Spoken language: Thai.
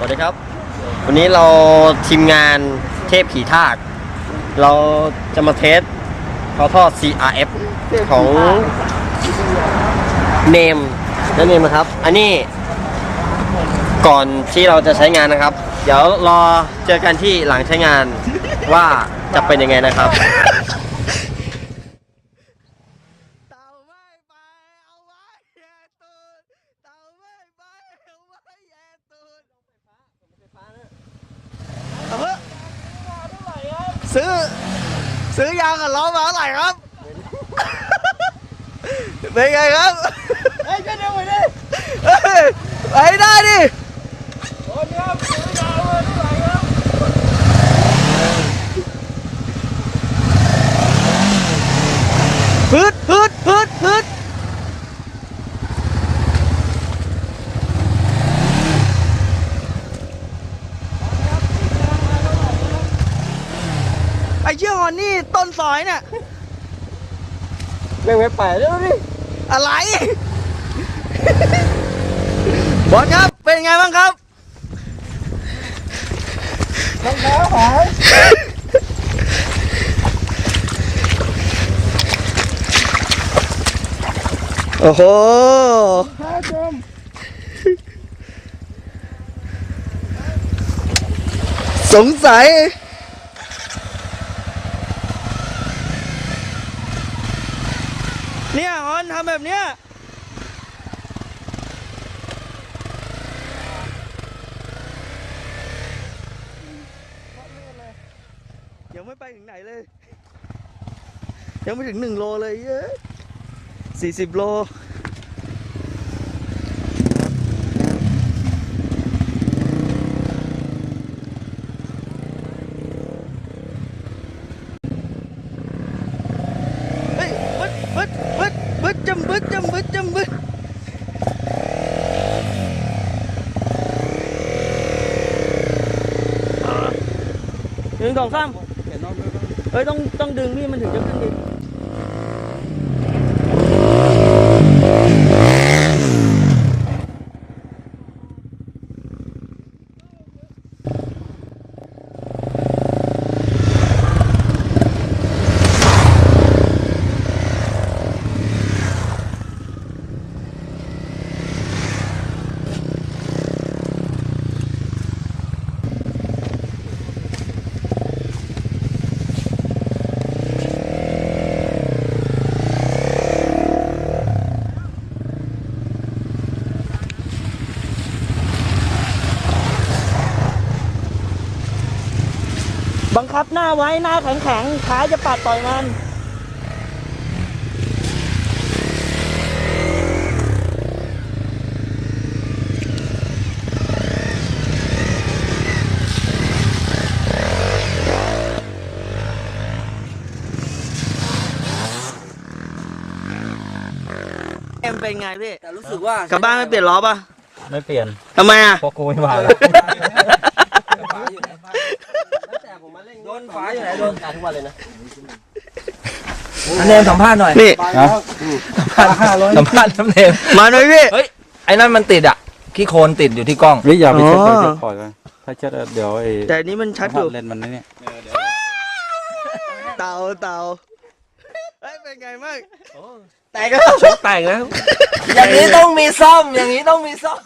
วัสดีครับ วันนี้เราทีมงานเทพขี่ทาก เราจะมาเทสเขาทอด CRF ของเนมและเนมนะครับ อันนี้ก่อนที่เราจะใช้งานนะครับ เดี๋ยวรอเจอกันที่หลังใช้งานว่าจะเป็นยังไงนะครับ เต่าไม่ไปเอาไว้แย่ตูดเต่าไม่ไปเอาไว้แย่ตูด เอาเถอะซื้อ ซื้อยางกับล้อมาเท่าไหร่ครับ เป็นไงครับเฮ้ยก็เดี๋ยวไปดิไปได้ดิพืดพืดพืดพืด ไอ้เชี่ยฮอนนี่ต้นซอยเนี่ยแม่งไม่ไปแล้วดิอะไร บอลครับ เป็นไงบ้างครับรองเท้าหายโอ้โหสงสัย เนี่ยฮอนทำแบบเนี้ยยังไม่ไปถึงไหนเลย ยังไม่ถึงหนึ่งโลเลยเยอะสี่สิบโล เฮ้ยบึดบึดบึด บึดจำบึดจำบึดจำบึดหนึ่งสองสามเฮ้ยต้องต้องดึงพี่มันถึงจะขึ้นดิ บังคับหน้าไว้หน้าแข็งแข็งๆขาจะปัดต่อยมันเอ็มเป็นไงพี่แต่รู้สึกว่ากลับบ้านไม่เปลี่ยนล้อป่ะไม่เปลี่ยนทำไมอะเพราะกูไม่มาแล้ว ตั้งแต่ผมมาเล่ นโดนฝาอยู่ไหนโดนทุกวันเลยนะอันเนมสัมภาษณ์หน่อยนี่นะสัมภาษณ์สัมภาษณ์น้ำเนมมาหน่อยพี่เฮ้ยไอ้นั่นมันติดอะขี้โคลนติดอยู่ที่กล้องเฮ้ยอย่าไปเช็ดอ๋อเดี๋ยวปล่อยกันถ้าเช็ดเดี๋ยวไอ้แต่อันนี้มันชัดอยู่เลนส์มันนะเนี่ยเต่าเต่าเฮ้ยเป็นไงบ้างแต่ก็ชกแตกแล้วอย่างนี้ต้องมีซ่อมอย่างนี้ต้องมีซ่อม